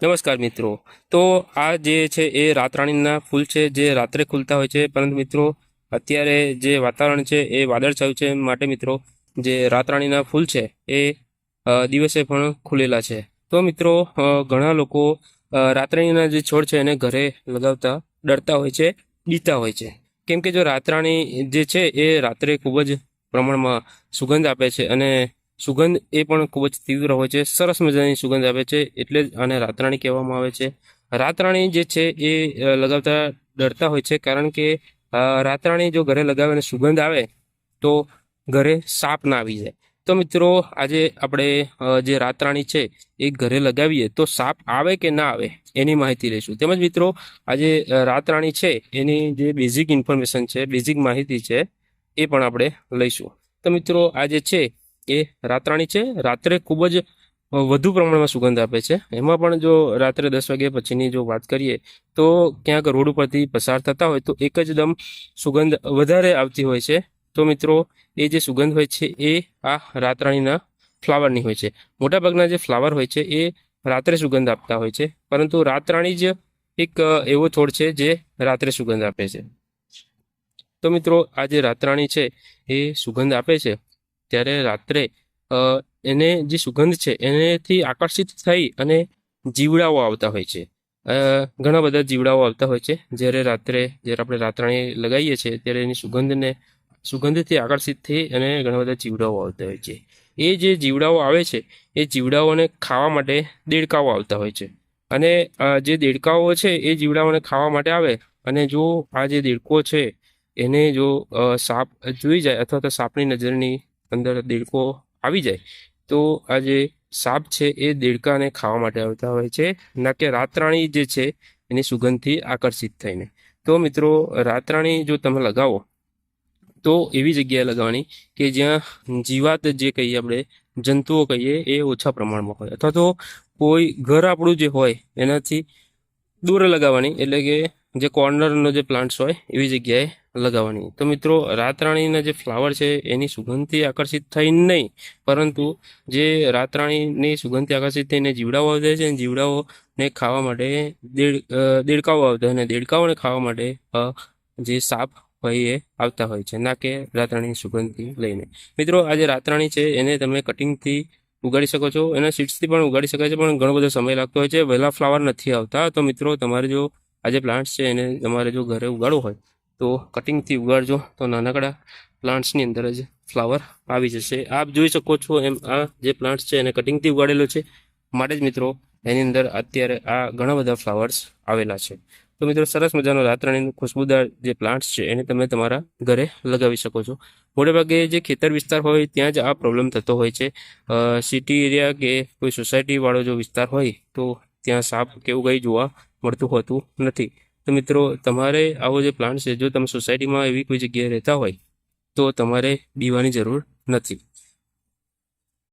નમસ્કાર મિત્રો. તો આ જે છે એ રાતરાણીના ફૂલ છે, જે રાત્રે ખુલતા હોય છે. પરંતુ મિત્રો, અત્યારે જે વાતાવરણ છે એ વાદળછાયું છે માટે મિત્રો, જે રાતરાણીના ફૂલ છે એ દિવસે પણ ખુલેલા છે. તો મિત્રો ઘણા લોકો રાતરાણીના જે છોડ છે એને ઘરે લગાવતા ડરતા હોય છે બીતા હોય છે. કેમ કે જો રાતરાણી જે છે એ રાત્રે ખૂબ જ પ્રમાણમાં સુગંધ આપે છે અને સુગંધ એ પણ ખૂબ જ તીવ્ર હોય છે. સરસ મજાની સુગંધ આવે છે. એટલે જ આને રાતરાણી કહેવામાં આવે છે. રાતરાણી જે છે એ લગાવતા ડરતા હોય છે કારણ કે રાતરાણી જો ઘરે લગાવે અને સુગંધ આવે તો ઘરે સાપ ના આવી જાય. તો મિત્રો, આજે આપણે જે રાતરાણી છે એ ઘરે લગાવીએ તો સાપ આવે કે ના આવે એની માહિતી લઈશું. તેમજ મિત્રો, આજે રાતરાણી છે એની જે બેઝિક ઇન્ફોર્મેશન છે બેઝિક માહિતી છે એ પણ આપણે લઈશું. તો મિત્રો આજે છે એ રાતરાણી છે. રાત્રે ખૂબ જ વધુ પ્રમાણમાં સુગંધ આપે છે. એમાં પણ જો રાત્રે દસ વાગ્યા પછીની જો વાત કરીએ, તો ક્યાંક રોડ ઉપરથી પસાર થતા હોય તો એક જ દમ સુગંધ વધારે આવતી હોય છે. તો મિત્રો, એ જે સુગંધ હોય છે એ આ રાતરાણીના ફ્લાવરની હોય છે. મોટાભાગના જે ફ્લાવર હોય છે એ રાત્રે સુગંધ આપતા હોય છે. પરંતુ રાતરાણી જ એક એવો છોડ છે જે રાત્રે સુગંધ આપે છે. તો મિત્રો, આ જે રાતરાણી છે એ સુગંધ આપે છે. ત્યારે રાત્રે એને જે સુગંધ છે એનેથી આકર્ષિત થઈ અને જીવડાઓ આવતા હોય છે. ઘણા બધા જીવડાઓ આવતા હોય છે. જ્યારે રાત્રે, જ્યારે આપણે રાતરાણી લગાવીએ છીએ, ત્યારે એની સુગંધને, સુગંધથી આકર્ષિત થઈ અને ઘણા બધા જીવડાઓ આવતા હોય છે. એ જે જીવડાઓ આવે છે, એ જીવડાઓને ખાવા માટે દેડકાઓ આવતા હોય છે. અને જે દેડકાઓ છે, એ જીવડાઓને ખાવા માટે આવે અને જો આ જે દેડકો છે, એને જો સાપ જોઈ જાય અથવા તો સાપની નજરની અંદર દેડકો આવી જાય, તો આ જે સાપ છે એ દેડકાને ખાવા માટે આવતા હોય છે, ના કે રાતરાણી જે છે એની સુગંધથી આકર્ષિત થઈને. તો મિત્રો, રાતરાણી જો તમે લગાવો, તો એવી જગ્યાએ લગાવવાની કે જ્યાં જીવાત જે કહીએ આપણે, જંતુઓ કહીએ, એ ઓછા પ્રમાણમાં હોય. અથવા તો કોઈ ઘર આપણું જે હોય, એનાથી દૂર લગાવવાની. એટલે કે જે કોર્નરનો જે પ્લાન્ટ્સ હોય, એવી જગ્યાએ લગાવવાની. તો મિત્રો, રાતરાણીના જે ફ્લાવર છે, એની સુગંધથી આકર્ષિત થઈ નહીં, પરંતુ જે રાતરાણીની સુગંધથી આકર્ષિત થઈને જીવડાઓ આવતા છે, અને જીવડાઓને ખાવા માટે દેડકાઓ આવતા અને દેડકાઓને ખાવા માટે જે સાપ હોય એ આવતા હોય છે, ના કે રાતરાણીની સુગંધથી લઈને. મિત્રો, આ જે રાતરાણી છે, એને તમે કટિંગથી ઉગાડી શકો છો, એના સીડ્સથી પણ ઉગાડી શકાય છે, પણ ઘણો બધો સમય લાગતો હોય છે, વહેલા ફ્લાવર નથી આવતા. તો મિત્રો, તમારે જો આ જે પ્લાન્ટ્સ છે, એને તમારે જો ઘરે ઉગાડવું હોય તો કટિંગથી ઉગાડજો. તો નાનકડા પ્લાન્ટ્સની અંદર જ ફ્લાવર આવી જશે. આપ જોઈ શકો છો એમ આ જે પ્લાન્ટ્સ છે એને કટિંગથી ઉગાડેલો છે. માટે જ મિત્રો, એની અંદર અત્યારે આ ઘણા બધા ફ્લાવર્સ આવેલા છે. તો મિત્રો, સરસ મજાનો રાતરાણીનું ખુશ્બુદાર જે પ્લાન્ટ્સ છે, એને તમે તમારા ઘરે લગાવી શકો છો. મોટેભાગે જે ખેતર વિસ્તાર હોય, ત્યાં જ આ પ્રોબ્લેમ થતો હોય છે. સિટી એરિયા કે કોઈ સોસાયટીવાળો જો વિસ્તાર હોય, તો ત્યાં સાપ કે એવું કંઈ જોવા મળતું હોતું નથી. તો મિત્રો, તમારે આવો જે પ્લાન્ટ છે, જો તમે સોસાયટીમાં એવી કોઈ જગ્યાએ રહેતા હોય, તો તમારે બીવાની જરૂર નથી.